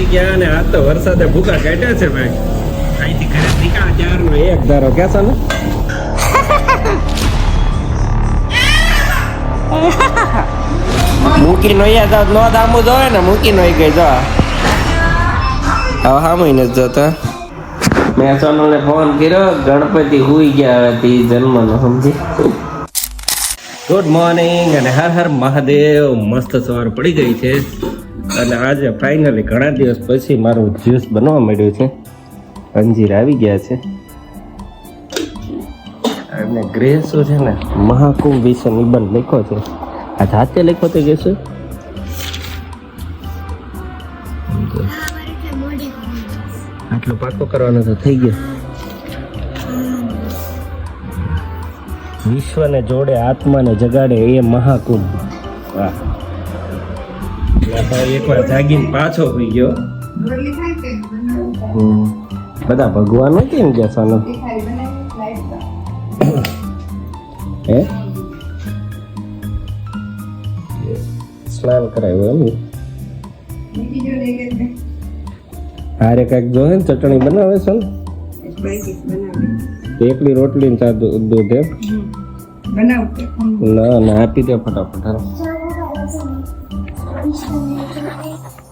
પહોંચી ગયા અને આ તો વરસાદે ભૂકા કાઢ્યા છે ભાઈ. અહીંથી ઘરે નીકળ્યા ચારનો એક ધારો કેસો ને? મૂકી નો યાદ નો દામુ જોવે ને મૂકી નો ગઈ જો. હવે હા મહિને જ જોતો. મેં સોનુને ફોન કર્યો, ગણપતિ હુઈ ગયા હતી જન્મનો, સમજી? ગુડ મોર્નિંગ અને હર હર મહાદેવ. મસ્ત સવાર પડી ગઈ છે. અને આજે ફાઇનલી ઘણા દિવસ પછી મારું જ્યુસ બનવા માંડ્યું છે. અંજીર આવી ગયા છે. અને ગ્રેસો છે ને, મહાકુંભ વિશે નિબંધ લખ્યો છે. આ જાતે લખ્યો તે કહેશું આટલો પાકો કરવાનો તો થઈ ગયો. વિશ્વને જોડે, આત્માને જગાડે એ મહાકુંભ. વાહ. ભાઈ એકવાર જાગીને પાછો હોઈ ગયો. હમ. બધા ભગવાન કેમ ગયા સાનો હે? સ્નાન કરાવ્યું એમ? હારે કાંઈક જો ને ચટણી બનાવે છે ને? એકલી રોટલી ને ચા દૂધ એમ? ના ના આપી દે ફટાફટ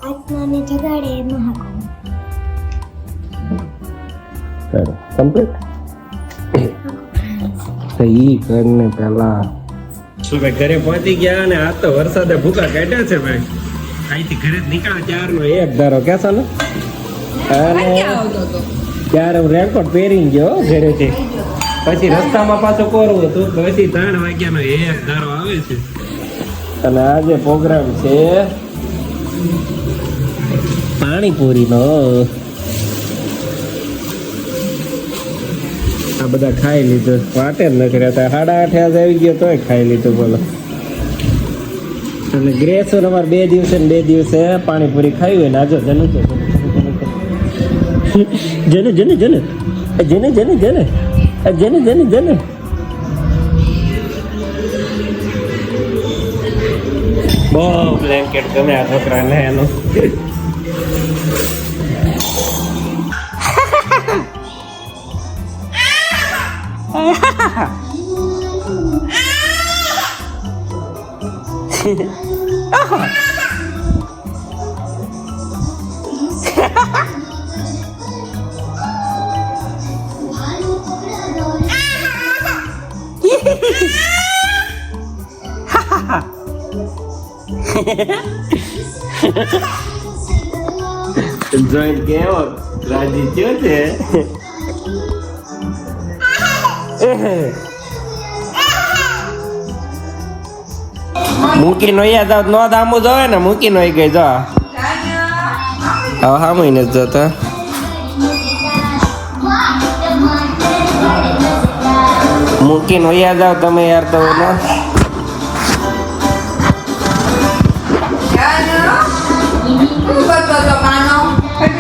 આત્માને જગાડે એ મહાકુંભ ચાલો કમ્પ્લીટ તો ઈ કરીને પેલા શું ભાઈ ઘરે પહોંચી ગયા અને આજ તો વરસાદે ભૂકા કાઢ્યા છે ભાઈ. અહીંથી ઘરે નીકળ્યા ચારનો એક ધારો કેસો ને અને ત્યારે હું રેકોર્ડ પહેરી ગયો ઘરેથી. પછી રસ્તામાં પાછું કોરવું હતું પછી ત્રણ વાગ્યાનો એક ધારો આવે છે. અને આજે પ્રોગ્રામ છે પાણીપુરીનો. આ બધા ખાઈ લીધું. વાટે જ નથી હતા. સાડા આઠે આજે આવી ગયો તોય ખાઈ લીધું બોલો. અને ગ્રેસો અમારે બે દિવસે ને બે દિવસે પાણીપુરી ખાવી હોય ને. આજો જનુ છે જને જને જને જને. જને જને જને જને જને. બહુ બ્લેન્કેટ ગમે આ છોકરાને એનું જોઈન કેવો રાજી મૂકી નો યાદ નો દામુ જોવે ને, મૂકી નો ગઈ જો. હા મહિને જ મૂકીને યાદ આવ તમે યાર તો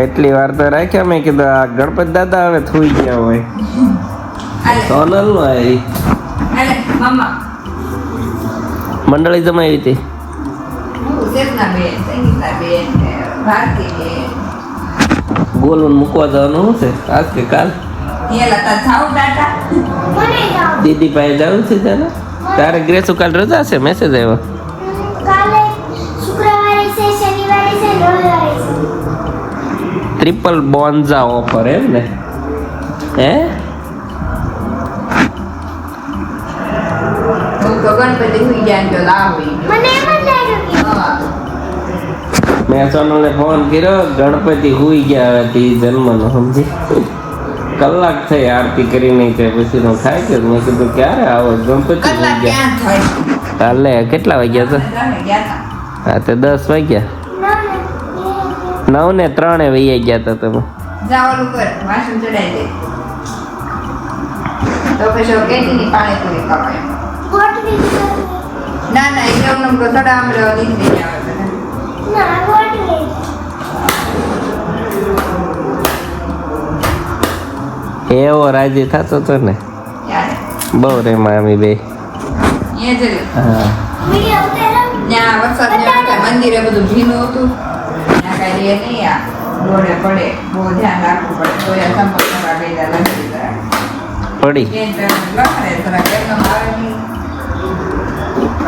કેટલી વાર તો રાખ્યા મેં કીધું આ ગણપત દાદા હવે થઈ ગયા હોય. સોનલ નો આવી મંડળી જમાવી હતી. ગોલું મૂકવા જવાનું શું છે આજ કે કાલ? દીદી પાસે જવું છે તારે તારે ગ્રેસુ કાલ રજા છે મેસેજ આવ્યો. ટ્રિપલ બોન્ઝા ઓફર એમ ને? હે? તો મેં સોનલને ફોન કર્યો ગણપતિ હુઈ ગયા હતી જન્મનો સમજી? કલાક થઈ આરતી કરી નહીં તે પછી નો ખાય કે? મેં કીધું ક્યારે આવો? ગણપતિ હુઈ ગયા. કાલે કેટલા વાગ્યા હતા. હા તે દસ વાગ્યા. નવ ને ત્રણે વૈયા ગયા હતા તમે. જા કર વાસણ ચડાઈ દે. તો પછી કેટીની પાણીપુરી ખવાય. ના ના એ એમને તો સડા આમળે લીધી નહીં આવે ના ગોઠવી એવો રાજી થતો હતો ને. બહુ રે મામી બે. હા. મંદિરે બધું ભીનું હતું. કાંઈ રે નહીં આ. રોડે પડે. બહુ ધ્યાન રાખવું પડે. તો એ સંપર્ક કરવા ગયેલા લખી જરા પડી. બેન તો લખે જરા કેમ આવે નહીં.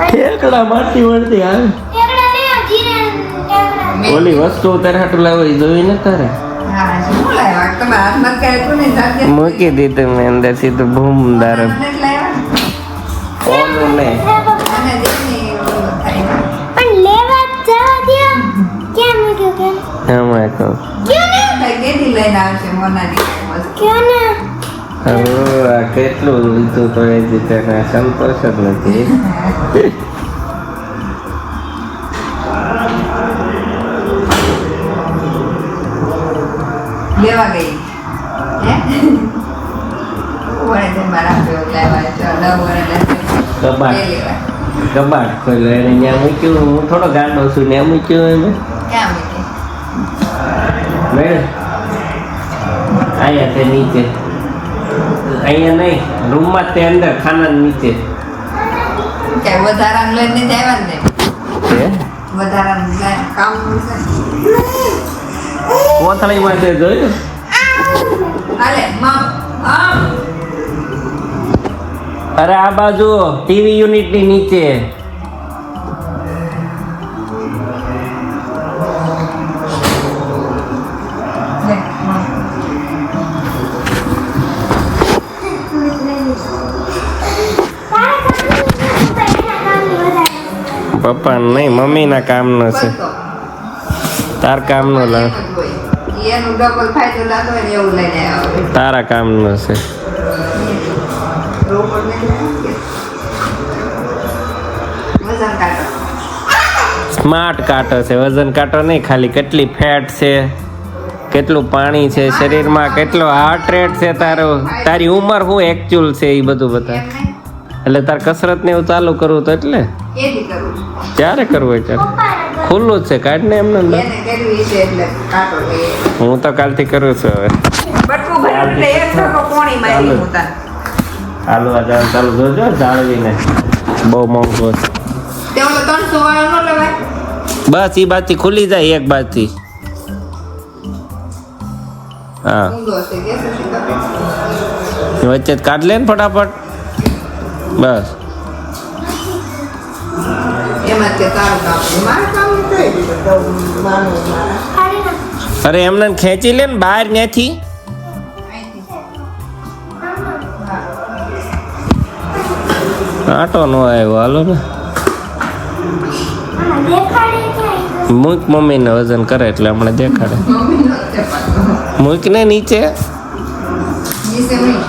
ઠેકડા માટી વળતી આવે. ઓલી વસ્તુ તારે હાટું લાવો જોઈ ને તારે? મૂકી દીધું મેં અંદર સીધું ભૂમ દાર ઓલું ને. હવે આ કેટલું લીધું તો એ રીતે સંતોષ જ નથી. લેવા ગઈ. કબાટ. કબાટ ખોલ્યો એને ત્યાં મૂક્યું? હું થોડો ગાંડો છું ત્યાં મૂક્યું એને ક્યાં મેળ અહીંયા તે નીચે. અહીંયા નહીં રૂમમાં તે અંદર ખાના નીચે. વધારાનું લઈને જ આવ્યા ને વધારાનું કામ છે. કોથળીમાં તે જોયું? અરે આ બાજુ ટીવી યુનિટની નીચે. પપ્પા નહીં મમ્મીના કામનો છે. તાર કામનો લા. તારા કામનો છે. સ્માર્ટ કાંટો છે. વજન કાંટો નહીં ખાલી કેટલી ફેટ છે કેટલું પાણી છે શરીરમાં કેટલો હાર્ટ રેટ છે તારો. તારી ઉંમર શું એકચ્યુઅલ છે એ બધું બતા. એટલે તાર કસરત ને એવું ચાલુ કરવું તો એટલે. ક્યારે કરવું હોય ખુલ્લું જ છે કાઢ ને એમને એટલે હું તો કાલથી કરું છું હવે. ચાલુ. એટલે આ જાણ ચાલુ જોજો જાળવીને. બહુ મોંઘો છે. બસ એ બાજથી ખુલી જાય એક બાજથી. હા? વચ્ચે જ કાઢ લે ને ફટાફટ. બસ. અરે એમને ખેંચી લે ને બહાર નથી. આટો નો આવ્યો હાલો ને આમાં મમ્મી ને મૂક મમ્મીને વજન કરે એટલે હમણાં દેખાડે મમ્મીનો જ છે પાછો. મૂક ને નીચે નીચે નહીં.